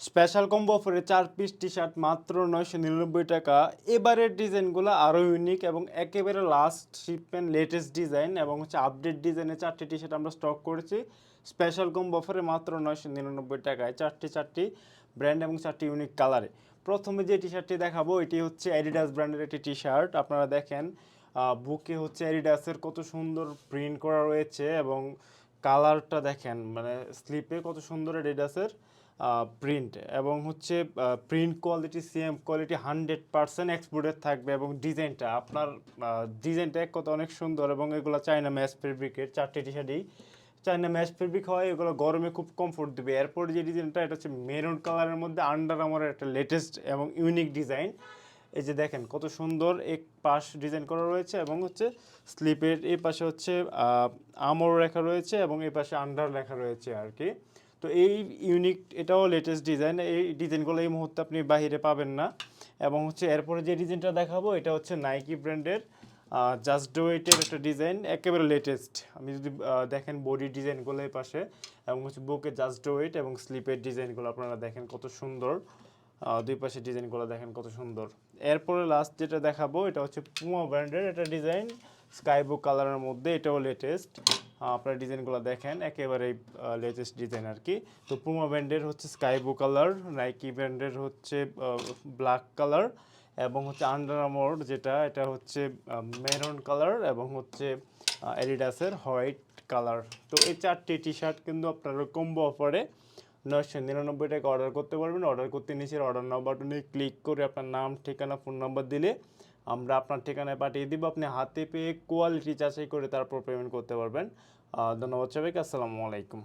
Special combo অফারে চার piece T shirt মাত্র নয়শো নিরানব্বই টাকা। এবারের ডিজাইনগুলো আরও ইউনিক এবং একেবারে লাস্ট শিপমেন্ট লেটেস্ট ডিজাইন এবং হচ্ছে আপডেট ডিজাইনে চারটি টি শার্ট আমরা স্টক করেছি। স্পেশাল কম্বো অফারে মাত্র নয়শো নিরানব্বই টাকায় চারটি চারটি ব্র্যান্ড এবং চারটি ইউনিক কালারে প্রথমে যে টি শার্টটি দেখাবো, এটি হচ্ছে অ্যাডিডাস ব্র্যান্ডের একটি টি শার্ট আপনারা দেখেন বুকে হচ্ছে অ্যাডিডাসের কত সুন্দর প্রিন্ট করা রয়েছে এবং কালারটা দেখেন মানে স্লিপে কত সুন্দর অ্যাডিডাসের প্রিন্ট এবং হচ্ছে print quality same quality hundred percent exported থাকবে এবং ডিজাইনটা আপনার ডিজাইনটা এক কথা অনেক সুন্দর এবং এগুলো চায়না ম্যাচ ফেব্রিকের চারটে টি শার্টই চায়না ম্যাচ ফেব্রিক হয়, এগুলো গরমে খুব কমফোর্ট দেবে। এরপর যে ডিজাইনটা এটা হচ্ছে মেরুন কালারের মধ্যে আন্ডার আমার একটা লেটেস্ট এবং ইউনিক ডিজাইন এই যে দেখেন, কত সুন্দর এক পাশ ডিজাইন করা রয়েছে এবং হচ্ছে স্লিপের এই পাশে হচ্ছে আমর লেখা রয়েছে এবং এই পাশে আন্ডার লেখা রয়েছে আর কি। তো এই ইউনিক এটাও লেটেস্ট ডিজাইন এই ডিজাইনগুলো এই মুহূর্তে আপনি বাহিরে পাবেন না। এবং হচ্ছে এরপরে যে ডিজাইনটা দেখাবো, এটা হচ্ছে নাইকি ব্র্যান্ডের জাস্ট ডো একটা ডিজাইন একেবারে লেটেস্ট আমি যদি দেখেন বডি ডিজাইনগুলো এই পাশে, এবং হচ্ছে বুকে জাস্ট ডো এবং স্লিপের ডিজাইনগুলো আপনারা দেখেন কত সুন্দর। দুই পাশে ডিজাইনগুলো দেখেন কত সুন্দর। এরপরে লাস্ট যেটা দেখাবো, এটা হচ্ছে পুমা ব্র্যান্ডের একটা ডিজাইন স্কাই ব্লু কালারের মধ্যে, এটাও লেটেস্ট আপনার ডিজাইনগুলো দেখেন, একেবারে লেটেস্ট ডিজাইন আর কি। তো পুমা ব্র্যান্ডের হচ্ছে স্কাই ব্লু কালার নাইকি ব্র্যান্ডের হচ্ছে ব্ল্যাক কালার এবং হচ্ছে আন্ডার আমোর যেটা, এটা হচ্ছে মেরুন কালার এবং হচ্ছে অ্যাডিডাসের হোয়াইট কালার তো এই চারটি টি শার্ট কিন্তু আপনারা কম্বো অফারে নয়শো নিরানব্বই টাকা অর্ডার করতে পারবেন অর্ডার করতে নিচের অর্ডার নাও বাটনে ক্লিক করে আপনার নাম, ঠিকানা ফোন নাম্বার দিলে আমরা আপনার ঠিকানায় পাঠিয়ে দিব। আপনি হাতে পেয়ে কোয়ালিটি যাচাই করে তারপর পেমেন্ট করতে পারবেন। ধন্যবাদ সবাইকে। আসসালামু আলাইকুম।